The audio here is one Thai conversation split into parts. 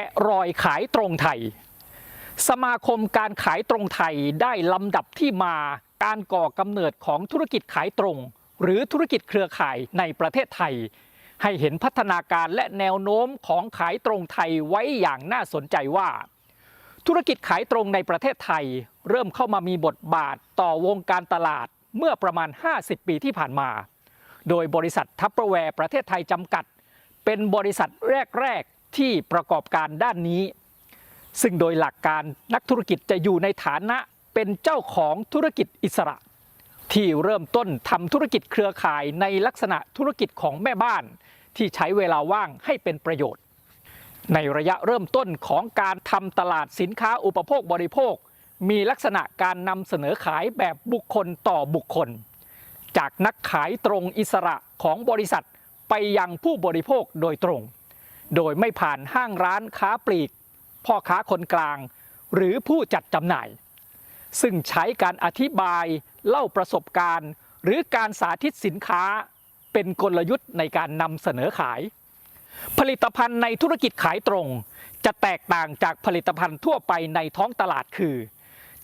ะรอยขายตรงไทย สมาคมการขายตรงไทยได้ลำดับที่มาการก่อกำเนิดของธุรกิจขายตรง หรือธุรกิจเครือข่ายในประเทศไทย ให้เห็นพัฒนาการและแนวโน้มของขายตรงไทยไว้อย่างน่าสนใจว่า ธุรกิจขายตรงในประเทศไทย เริ่มเข้ามามีบทบาทต่อวงการตลาดเมื่อประมาณ 50 ปีที่ผ่านมา โดยบริษัททัพเปอร์แวร์ประเทศไทยจำกัด เป็นบริษัทแรก ที่ประกอบการด้านนี้ ซึ่งโดยหลักการนักธุรกิจจะอยู่ในฐานะเป็นเจ้าของธุรกิจอิสระ ที่เริ่มต้นทำธุรกิจเครือข่ายในลักษณะธุรกิจของแม่บ้าน ที่ใช้เวลาว่างให้เป็นประโยชน์ ในระยะเริ่มต้นของการทำตลาดสินค้าอุปโภคบริโภค มีลักษณะการนำเสนอขายแบบบุคคลต่อบุคคล จากนักขายตรงอิสระของบริษัทไปยังผู้บริโภคโดยตรง โดยไม่ผ่านห้างร้านค้าปลีก พ่อค้าคนกลาง หรือผู้จัดจำหน่าย ซึ่งใช้การอธิบายเล่าประสบการณ์ หรือการสาธิตสินค้าเป็นกลยุทธ์ในการนำเสนอขาย ผลิตภัณฑ์ในธุรกิจขายตรง จะแตกต่างจากผลิตภัณฑ์ทั่วไปในท้องตลาดคือ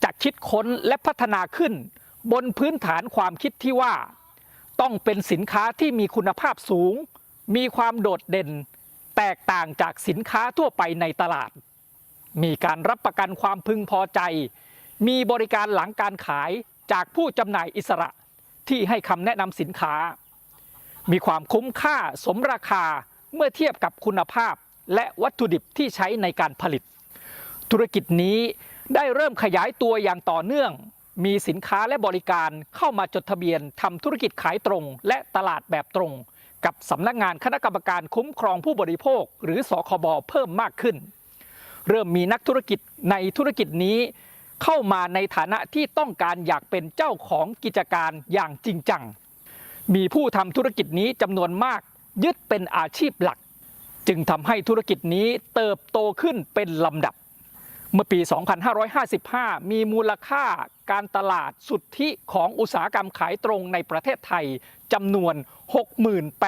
จะคิดค้นและพัฒนาขึ้น บนพื้นฐานความคิดที่ว่า ต้องเป็นสินค้าที่มีคุณภาพสูง มีความโดดเด่น แตกต่างจากสินค้าทั่วไปในตลาด มีการรับประกันความพึงพอใจ มีบริการหลังการขายจากผู้จำหน่ายอิสระที่ให้คำแนะนำสินค้า มีความคุ้มค่าสมราคาเมื่อเทียบกับคุณภาพและวัตถุดิบที่ใช้ในการผลิต ธุรกิจนี้ได้เริ่มขยายตัวอย่างต่อเนื่อง มีสินค้าและบริการเข้ามาจดทะเบียนทำธุรกิจขายตรง และตลาดแบบตรง กับสำนักงานคณะกรรมการคุ้มครองผู้บริโภค หรือสคบเพิ่มมากขึ้น เริ่มมีนักธุรกิจในธุรกิจนี้ เข้ามาในฐานะที่ต้องการอยากเป็นเจ้าของกิจการอย่างจริงจัง มีผู้ทำธุรกิจนี้จำนวนมาก ยึดเป็นอาชีพหลัก จึงทำให้ธุรกิจนี้เติบโตขึ้นเป็นลำดับ เมื่อปี 2555 มีมูลค่าการตลาดสุทธิของอุตสาหกรรมขายตรงในประเทศไทยจำนวน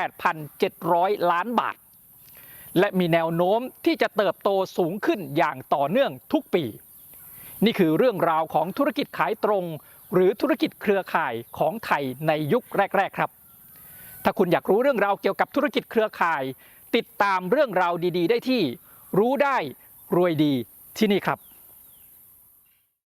68,700 ล้านบาท และมีแนวโน้มที่จะเติบโตสูงขึ้นอย่างต่อเนื่องทุกปี นี่คือเรื่องราวของธุรกิจขายตรง หรือธุรกิจเครือข่ายของไทยในยุคแรก ๆ ครับ ถ้าคุณอยากรู้เรื่องราวเกี่ยวกับธุรกิจเครือข่าย ติดตามเรื่องราวดี ๆ ได้ที่ รู้ได้รวยดี ที่นี่ครับ